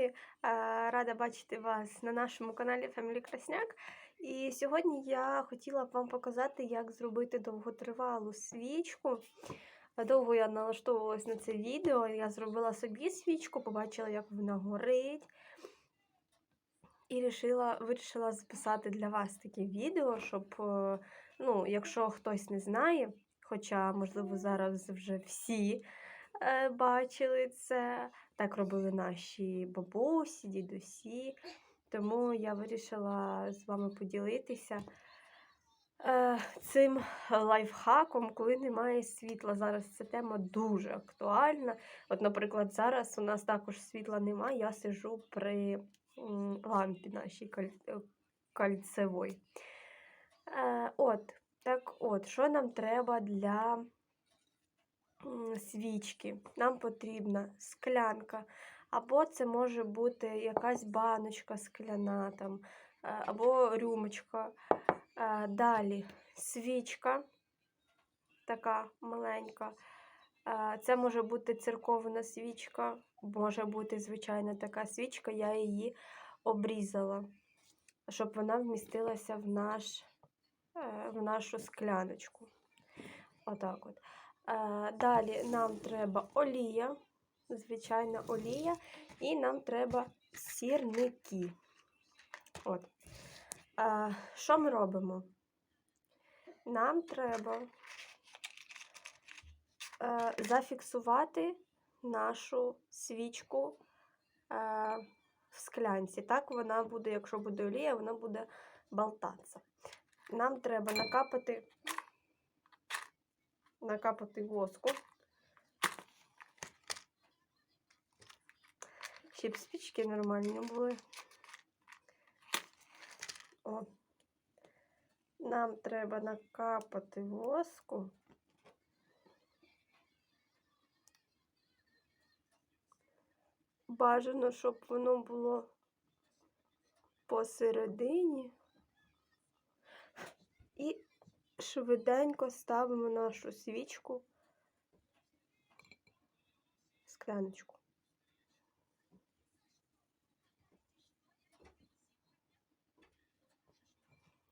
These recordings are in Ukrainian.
друзі! Рада бачити вас на нашому каналі Family Красняк. І сьогодні я хотіла б вам показати, як зробити довготривалу свічку. Довго я налаштовувалась на це відео. Я зробила собі свічку, побачила, як вона горить. І вирішила, вирішила записати для вас таке відео, щоб, е, ну, якщо хтось не знає, хоча, можливо, зараз вже всі бачили це. Так робили наші бабусі, дідусі. Тому я вирішила з вами поділитися е, цим лайфхаком, коли немає світла. Зараз ця тема дуже актуальна. От, наприклад, зараз у нас також світла немає, я сижу при лампі нашій каль... е, кальцевої. Е, от, так от, що нам треба для свічки? Нам потрібна склянка, або це може бути якась баночка скляна, там, е, або рюмочка. Е, Далі свічка така маленька. Е, Це може бути церковна свічка, може бути звичайна така свічка, я її обрізала, щоб вона вмістилася в, наш, в нашу скляночку. Отак от. Е, Далі нам треба олія, звичайна олія, і нам треба сірники. От. Е, Що ми робимо? Нам треба е, зафіксувати нашу свічку в склянці. Так вона буде, якщо буде олія, вона буде болтатися. Нам треба накапати, накапати воску. Щоб спічки нормальні були. О. Нам треба накапати воску. Бажано, щоб воно було посередині. І швиденько ставимо нашу свічку в скляночку.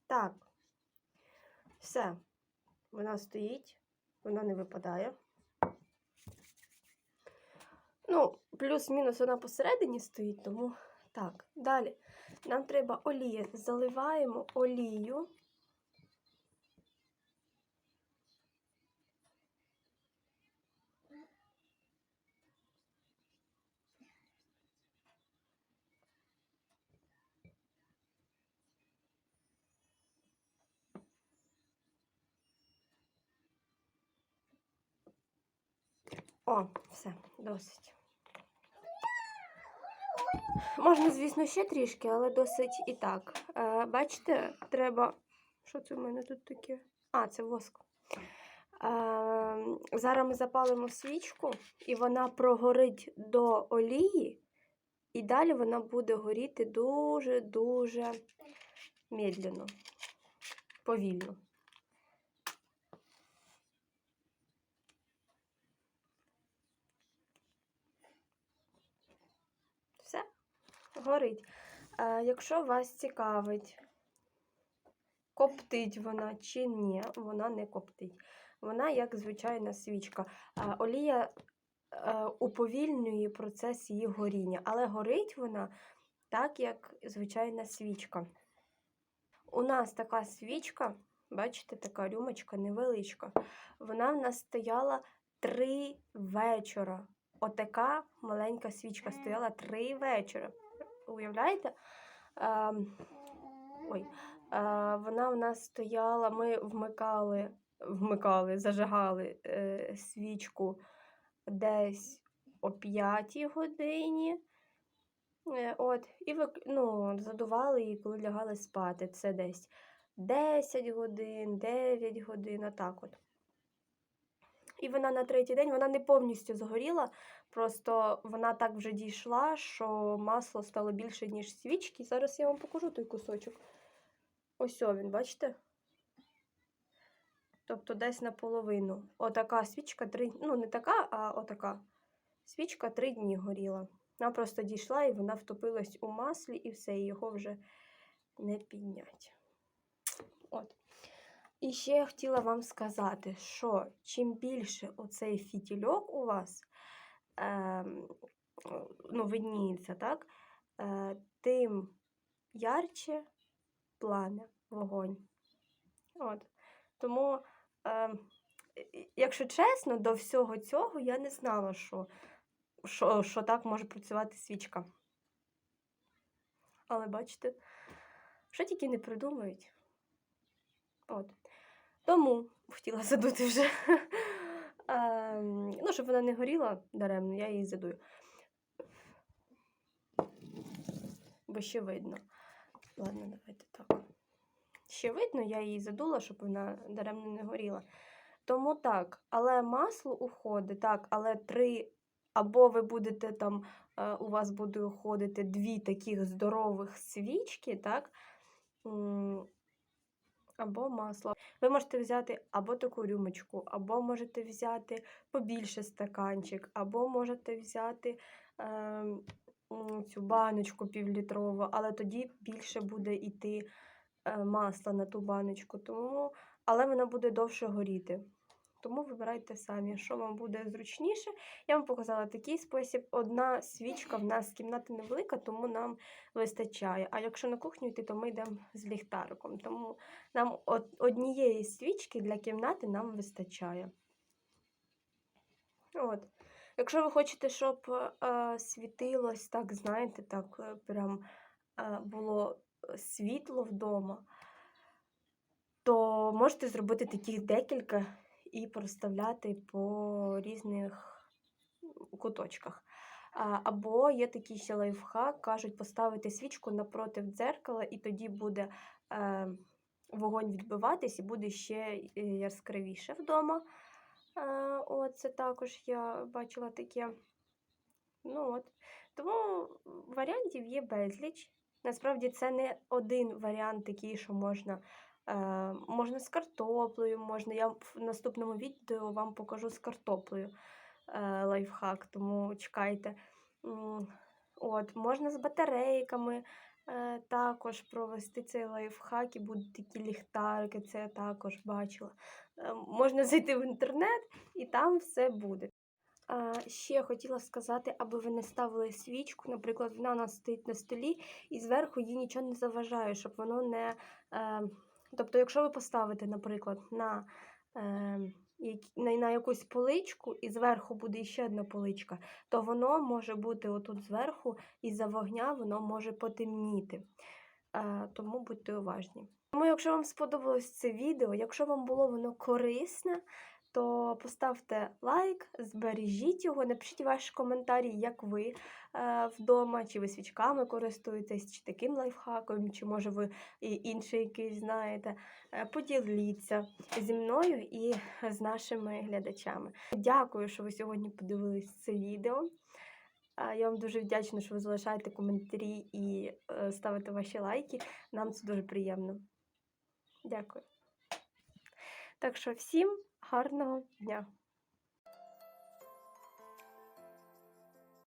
Так, все, вона стоїть, вона не випадає. Ну, плюс-мінус вона посередині стоїть, тому так. Далі нам треба олія. Заливаємо олію. О, все, досить. Можна, звісно, ще трішки, але досить і так. Е, бачите, треба. Що це в мене тут таке? А, це воск. Е, зараз ми запалимо свічку, і вона прогорить до олії, і далі вона буде горіти дуже-дуже медленно, повільно. Все, горить. А, якщо вас цікавить, коптить вона чи ні, вона не коптить. Вона як звичайна свічка. А, олія уповільнює процес її горіння, але горить вона так, як звичайна свічка. У нас така свічка, бачите, така рюмочка невеличка. Вона в нас стояла три вечора. Отака маленька свічка стояла три вечора. Уявляєте? А, ой, а, вона в нас стояла, ми вмикали, вмикали, зажигали е, свічку десь о 5 годині. Е, От, і ну, задували її, коли лягали спати. Це десь 10 годин, 9 годин, отак от. І вона на третій день вона не повністю згоріла, просто вона так вже дійшла, що масло стало більше, ніж свічки. Зараз я вам покажу той кусочок. Ось о він, бачите? Тобто десь наполовину. Отака свічка три, ну не така, а отака. Свічка три дні горіла. Вона просто дійшла і вона втопилась у маслі, і все, і його вже не піднять. От. І ще я хотіла вам сказати, що чим більше оцей фітільок у вас е, ну, видніється, так, е, тим ярче плане вогонь. От. Тому, е, якщо чесно, до всього цього я не знала, що, що, що так може працювати свічка. Але бачите, що тільки не придумають. От. Тому хотіла задути вже. Ем, ну, щоб вона не горіла даремно, я її задую. Бо ще видно. Ладно, давайте так. Ще видно, я її задула, щоб вона даремно не горіла. Тому так, але масло уходить, так, але три, або ви будете там, е, у вас буде уходити дві таких здорових свічки, так? Або масло. Ви можете взяти або таку рюмочку, або можете взяти побільше стаканчик, або можете взяти е, цю баночку півлітрову, але тоді більше буде йти е, масла на ту баночку, тому, але вона буде довше горіти. Тому вибирайте самі, що вам буде зручніше. Я вам показала такий спосіб. Одна свічка в нас кімната невелика, тому нам вистачає. А якщо на кухню йти, то ми йдемо з ліхтариком. Тому нам однієї свічки для кімнати нам вистачає. От. Якщо ви хочете, щоб е, світилось так, знаєте, так е, прям е, було світло вдома, то можете зробити таких декілька і проставляти по різних куточках. Або є такий ще лайфхак, кажуть, поставити свічку напроти дзеркала, і тоді буде е, вогонь відбиватись і буде ще яскравіше вдома. Е, от, це також я бачила таке. Ну, от. Тому варіантів є безліч. Насправді це не один варіант такий, що можна. Е, можна з картоплею, можна. Я в наступному відео вам покажу з картоплею е, лайфхак, тому чекайте. От, можна з батарейками е, також провести цей лайфхак, і будуть такі ліхтарики, це я також бачила. Е, можна зайти в інтернет і там все буде. Ще хотіла сказати, аби ви не ставили свічку, наприклад, вона у нас стоїть на столі, і зверху їй нічого не заважає, щоб воно не. Тобто, якщо ви поставите, наприклад, на, е, на, на якусь поличку, і зверху буде ще одна поличка, то воно може бути отут зверху, і за вогня воно може потемніти. Е, тому будьте уважні. Тому, якщо вам сподобалось це відео, якщо вам було воно корисне, то поставте лайк, збережіть його, напишіть ваші коментарі, як ви е, вдома, чи ви свічками користуєтесь, чи таким лайфхаком, чи може ви і інший якийсь знаєте. Е, поділіться зі мною і з нашими глядачами. Дякую, що ви сьогодні подивились це відео. Я вам дуже вдячна, що ви залишаєте коментарі і е, ставите ваші лайки. Нам це дуже приємно. Дякую. Так що всім гарного дня!